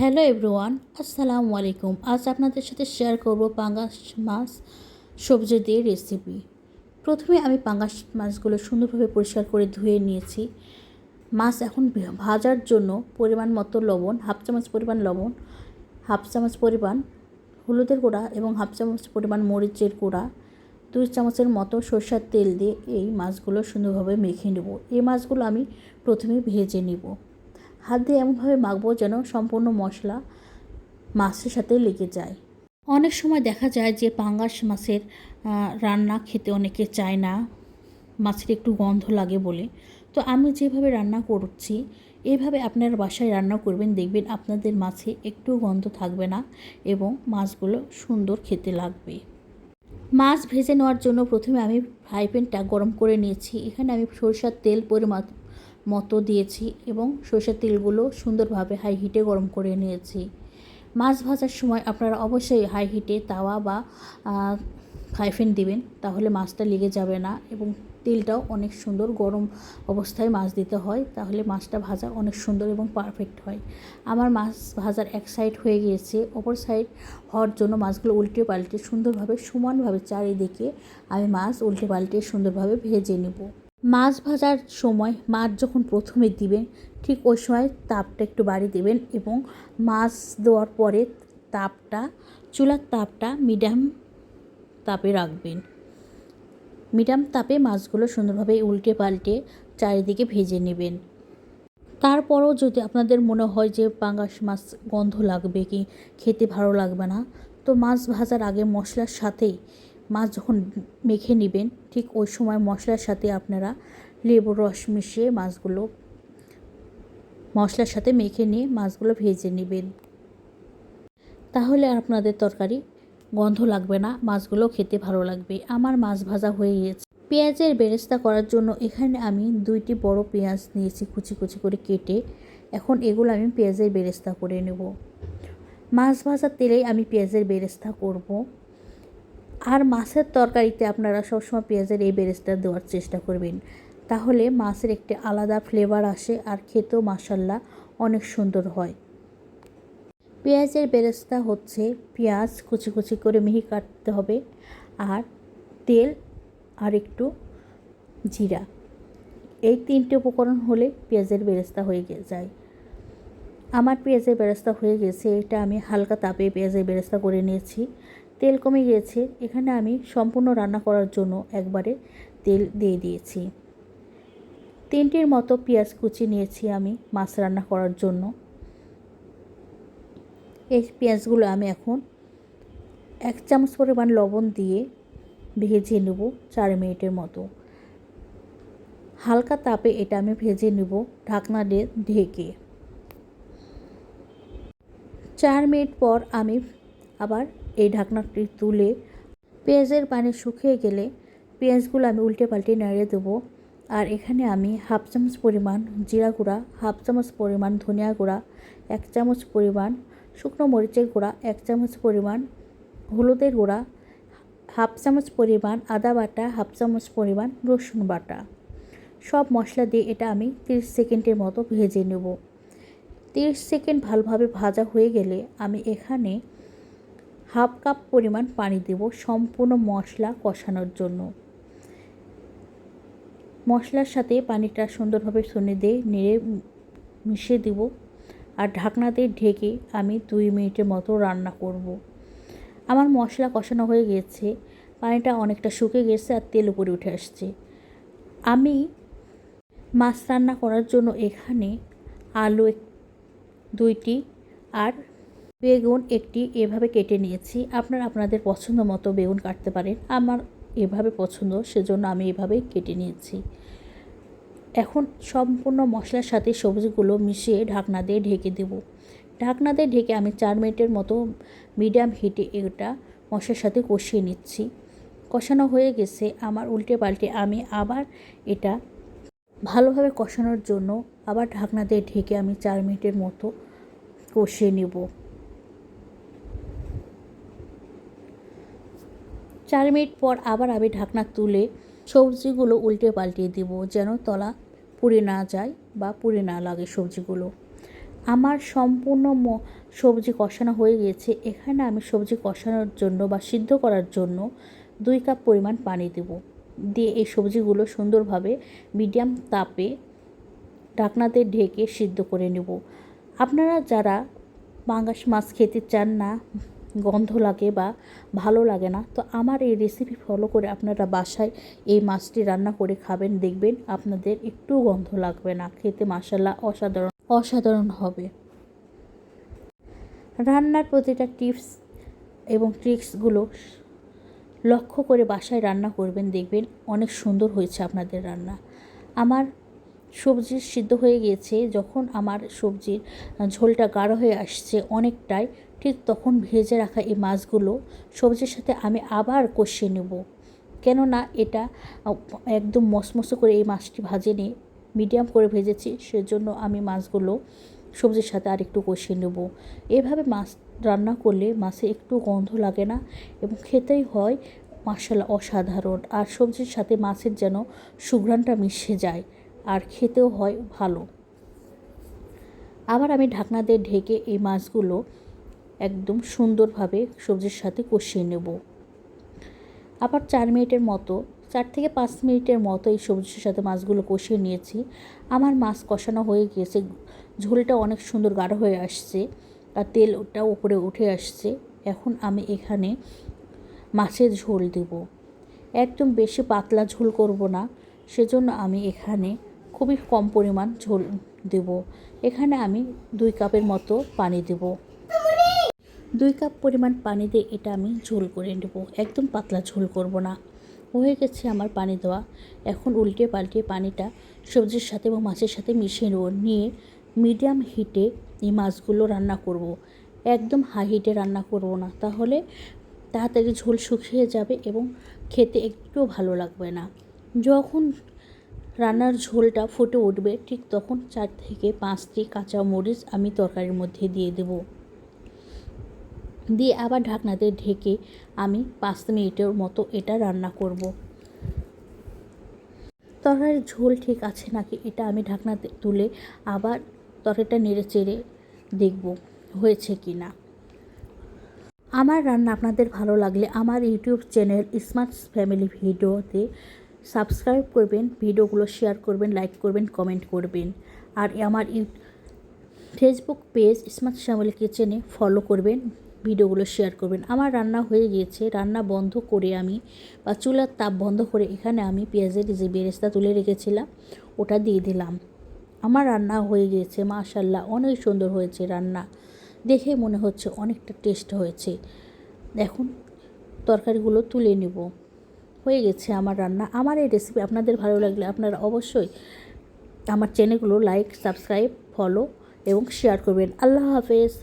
Hello everyone, আসসালামু আলাইকুম। আজ আপনাদের সাথে শেয়ার করব পাঙ্গাস মাছ সবজি দিয়ে রেসিপি প্রথমে আমি পাঙ্গাস মাছগুলো সুন্দরভাবে পরিষ্কার করে ধুয়ে নিয়েছি। মাছ এখন ভাজার জন্য পরিমাণ মতো লবণ, হাফ চামচ পরিমাণ লবণ, হাফ চামচ পরিমাণ হলুদের গুঁড়া এবং হাফ চামচ পরিমাণ মরিচের গুঁড়া, দুই চামচের মতো সরষার তেল দিয়ে এই মাছগুলো সুন্দরভাবে মেখে নেব। এই মাছগুলো আমি প্রথমে ভেজে নিব। হাত দিয়ে এমনভাবে মাখবো যেন সম্পূর্ণ মশলা মাছের সাথে লেগে যায়। অনেক সময় দেখা যায় যে পাঙ্গাস মাছের রান্না খেতে অনেকে চায় না, মাছের একটু গন্ধ লাগে বলে। তো আমি যেভাবে রান্না করছি এইভাবে আপনার বাসায় রান্না করবেন, দেখবেন আপনাদের মাছে একটু গন্ধ থাকবে না এবং মাছগুলো সুন্দর খেতে লাগবে। মাছ ভেজে নেওয়ার জন্য প্রথমে আমি ফ্রাই প্যানটা গরম করে নিয়েছি। এখানে আমি সরষার তেল পরিমাণ মতো দিয়েছি এবং সর্ষের তেলগুলো সুন্দরভাবে হাই হিটে গরম করে নিয়েছি। মাছ ভাজার সময় আপনারা অবশ্যই হাই হিটে তাওয়া বা ফ্রাইফ্যান দিবেন, তাহলে মাছটা লেগে যাবে না এবং তেলটাও অনেক সুন্দর গরম অবস্থায় মাছ দিতে হয়, তাহলে মাছটা ভাজা অনেক সুন্দর এবং পারফেক্ট হয়। আমার মাছ ভাজার এক সাইড হয়ে গিয়েছে, অপর সাইড হওয়ার জন্য মাছগুলো উল্টে পাল্টে সুন্দরভাবে সমানভাবে চারিদিকে আমি মাছ উল্টে পাল্টে সুন্দরভাবে ভেজে নেব। মাছ ভাজার সময় মাছ যখন প্রথমে দিবেন, ঠিক ওই সময় তাপটা একটু বাড়িয়ে দেবেন এবং মাছ দেওয়ার পরে তাপটা, চুলার তাপটা মিডিয়াম তাপে রাখবেন। মিডিয়াম তাপে মাছগুলো সুন্দরভাবে উল্টে পাল্টে চারিদিকে ভেজে নেবেন। তারপরও যদি আপনাদের মনে হয় যে পাঙ্গাস মাছ গন্ধ লাগবে কি, খেতে ভালো লাগবে না, তো মাছ ভাজার আগে মশলার সাথেই মাছ যখন মেখে নেবেন, ঠিক ওই সময় মশলার সাথে আপনারা লেবুর রস মিশিয়ে মাছগুলো, মশলার সাথে মেখে নিয়ে মাছগুলো ভেজে নেবেন। তাহলে আর আপনাদের তরকারি গন্ধ লাগবে না, মাছগুলো খেতে ভালো লাগবে। আমার মাছ ভাজা হয়ে গিয়েছে পেঁয়াজের বেরেস্তা করার জন্য এখানে আমি দুইটি বড় পেঁয়াজ নিয়েছি কুচি কুচি করে কেটে। এখন এগুলো আমি পেঁয়াজের বেরেস্তা করে নেব। মাছ ভাজার তেলেই আমি পেঁয়াজের বেরেস্তা করব। আর মাছের তরকারিতে আপনারা সবসময় পেঁয়াজের এই বেরেস্তা দেওয়ার চেষ্টা করবেন। তাহলে মাছের একটি আলাদা ফ্লেভার আসে আর খেতেও মাসাল্লা অনেক সুন্দর হয়। পেঁয়াজের বেরেস্তা হচ্ছে পেঁয়াজ কুচি কুচি করে মিহি কাটতে হবে আর তেল আর একটু জিরা। এই তিনটে উপকরণ হলে পেঁয়াজের বেরেস্তা হয়ে যায়। আমার পেঁয়াজের বেরেস্তা হয়ে গেছে, এটা আমি হালকা তাপে পেঁয়াজের বেরেস্তা করে নিয়েছি। তেল কমে গিয়েছে, এখানে আমি সম্পূর্ণ রান্না করার জন্য একবারে তেল দিয়ে দিয়েছি। তিনটির মতো পেঁয়াজ কুচি নিয়েছি আমি মাছ রান্না করার জন্য। এই পেঁয়াজগুলো আমি এখন এক চামচ পরিমাণ লবণ দিয়ে ভেজে নেব চার মিনিটের মতো। হালকা তাপে এটা আমি ভেজে নেব ঢাকনা দিয়ে ঢেকে। চার মিনিট পর আমি আবার এই ঢাকনাটি তুলে পেঁয়াজের পানি শুকিয়ে গেলে পেঁয়াজগুলো আমি উল্টে পাল্টে নাড়িয়ে দেবো। আর এখানে আমি হাফ চামচ পরিমাণ জিরা গুঁড়া, হাফ চামচ পরিমাণ ধনিয়া গুঁড়া, এক চামচ পরিমাণ শুকনো মরিচের গুঁড়া, এক চামচ পরিমাণ হলুদের গুঁড়া, হাফ চামচ পরিমাণ আদা বাটা, হাফ চামচ পরিমাণ রসুন বাটা। সব মশলা দিয়ে এটা আমি তিরিশ সেকেন্ডের মতো ভেজে নেব। তিরিশ সেকেন্ড ভালোভাবে ভাজা হয়ে গেলে আমি এখানে হাফ কাপ পরিমাণ পানি দেব সম্পূর্ণ মশলা কষানোর জন্য মশলার সাথে পানিটা সুন্দরভাবে শুনে দিয়ে নেড়ে মিশিয়ে দেব আর ঢাকনা দিয়ে ঢেকে আমি দুই মিনিটের মতো রান্না করব। আমার মশলা কষানো হয়ে গেছে, পানিটা অনেকটা শুকে গেছে আর তেল উপরে উঠে আসছে আমি মাছ রান্না করার জন্য এখানে আলু দুইটি আর বেগুন একটি এভাবে কেটে নিয়েছি। আপনারা আপনাদের পছন্দ মতো বেগুন কাটতে পারেন। আমার এভাবে পছন্দ, সেজন্য আমি এভাবেই কেটে নিয়েছি। এখন সম্পূর্ণ মশলার সাথে সবজিগুলো মিশিয়ে ঢাকনা দিয়ে ঢেকে দেব। ঢাকনা দিয়ে ঢেকে আমি চার মিনিটের মতো মিডিয়াম হিটে এটা মশলার সাথে কষিয়ে নিচ্ছি। কষানো হয়ে গেছে। আমার উল্টে পাল্টে আমি আবার এটা ভালোভাবে কষানোর জন্য আবার ঢাকনা দিয়ে ঢেকে আমি চার মিনিটের মতো কষিয়ে নেব। চার মিনিট পর আবার আমি ঢাকনা তুলে সবজিগুলো উল্টে পাল্টিয়ে দেব যেন তলা পুড়ে না যায় বা পুড়ে না লাগে সবজিগুলো। আমার সম্পূর্ণ সবজি কষানো হয়ে গিয়েছে। এখানে আমি সবজি কষানোর জন্য বা সিদ্ধ করার জন্য দুই কাপ পরিমাণ পানি দেব। দিয়ে এই সবজিগুলো সুন্দরভাবে মিডিয়াম তাপে ঢাকনাতে ঢেকে সিদ্ধ করে নেব। আপনারা যারা পাঙ্গাস মাছ খেতে চান না গন্ধ লাগে বা ভালো লাগে না, তো আমার এই রেসিপি ফলো করে আপনারা বাসায় এই মাছটি রান্না করে খাবেন, দেখবেন আপনাদের একটু গন্ধ লাগবে না, খেতে মাসাল্লা অসাধারণ অসাধারণ হবে। রান্নার প্রতিটা টিপস এবং ট্রিক্সগুলো লক্ষ্য করে বাসায় রান্না করবেন, দেখবেন অনেক সুন্দর হয়েছে আপনাদের রান্না। আমার সবজি সিদ্ধ হয়ে গিয়েছে, যখন আমার সবজির ঝোলটা গাঢ় হয়ে আসছে অনেকটাই, ঠিক তখন ভেজে রাখা এই মাছগুলো সবজির সাথে আমি আবার কষিয়ে নেব। কেননা এটা একদম মসমসে করে এই মাছটি ভাজে নিয়ে মিডিয়াম করে ভেজেছি, সেজন্য আমি মাছগুলো সবজির সাথে আর একটু কষিয়ে নেব। এভাবে মাছ রান্না করলে মাছে একটু গন্ধ লাগে না এবং খেতেই হয় মশলা অসাধারণ। আর সবজির সাথে মাছের যেন সুঘ্রাণটা মিশে যায়। আর খেতেও হয় ভালো। আবার আমি ঢাকনা দিয়ে ঢেকে এই মাছগুলো একদম সুন্দরভাবে সবজির সাথে কষিয়ে নেব। আবার চার মিনিটের মতো, চার থেকে পাঁচ মিনিটের মতো এই সবজির সাথে মাছগুলো কষিয়ে নিয়েছি। আমার মাছ কষানো হয়ে গিয়েছে, ঝোলটা অনেক সুন্দর গাঢ় হয়ে আসছে আর তেল ওটা উপরে উঠে আসছে। এখন আমি এখানে মাছের ঝোল দেব। একদম বেশি পাতলা ঝোল করব না, সেজন্য আমি এখানে খুবই কম পরিমাণ ঝোল দেব। এখানে আমি দুই কাপের মতো পানি দেব। দুই কাপ পরিমাণ পানি দিয়ে এটা আমি ঝোল করে নেব। একদম পাতলা ঝোল করব না। হয়ে গেছে আমার পানি দেওয়া। এখন উল্টে পাল্টে পানিটা সবজির সাথে এবং মাছের সাথে মিশিয়ে নেব। নিয়ে মিডিয়াম হিটে এই মাছগুলো রান্না করব। একদম হাই হিটে রান্না করব না। তাহলে তাড়াতাড়ি ঝোল শুকিয়ে যাবে এবং খেতে একটু ভালো লাগবে না। যখন রান্নার ঝোলটা ফুটে উঠবে, ঠিক তখন চার থেকে পাঁচটি কাঁচা মরিচ আমি তরকারির মধ্যে দিয়ে দেব। দিয়ে আবার ঢাকনাতে ঢেকে আমি পাঁচ মিনিটের মতো এটা রান্না করব। তরকারির ঝোল ঠিক আছে নাকি এটা আমি ঢাকনাতে তুলে আবার তরকারিটা নেড়ে চেড়ে দেখব হয়েছে কি না। আমার রান্না আপনাদের ভালো লাগলে আমার ইউটিউব চ্যানেল স্মার্ট ফ্যামিলি ভিডিওতে সাবস্ক্রাইব করবেন, ভিডিওগুলো শেয়ার করবেন, লাইক করবেন, কমেন্ট করবেন। আর আমার ফেসবুক পেজ স্মার্ট ফ্যামিলি কিচেনে ফলো করবেন, ভিডিওগুলো শেয়ার করবেন। আমার রান্না হয়ে গিয়েছে, রান্না বন্ধ করে আমি, বা চুলার তাপ বন্ধ করে এখানে আমি পেঁয়াজের যে বেরেস্তা তুলে রেখেছিলাম, ওটা দিয়ে দিলাম। আমার রান্না হয়ে গিয়েছে মাশাল্লাহ অনেক সুন্দর হয়েছে রান্না। দেখে মনে হচ্ছে অনেকটা টেস্ট হয়েছে। এখন তরকারিগুলো তুলে নেব। হয়ে গেছে আমার রান্না। আমার এই রেসিপি আপনাদের ভালো লাগলে আপনারা অবশ্যই আমার চ্যানেলগুলো লাইক সাবস্ক্রাইব ফলো এবং শেয়ার করবেন। আল্লাহ হাফেজ।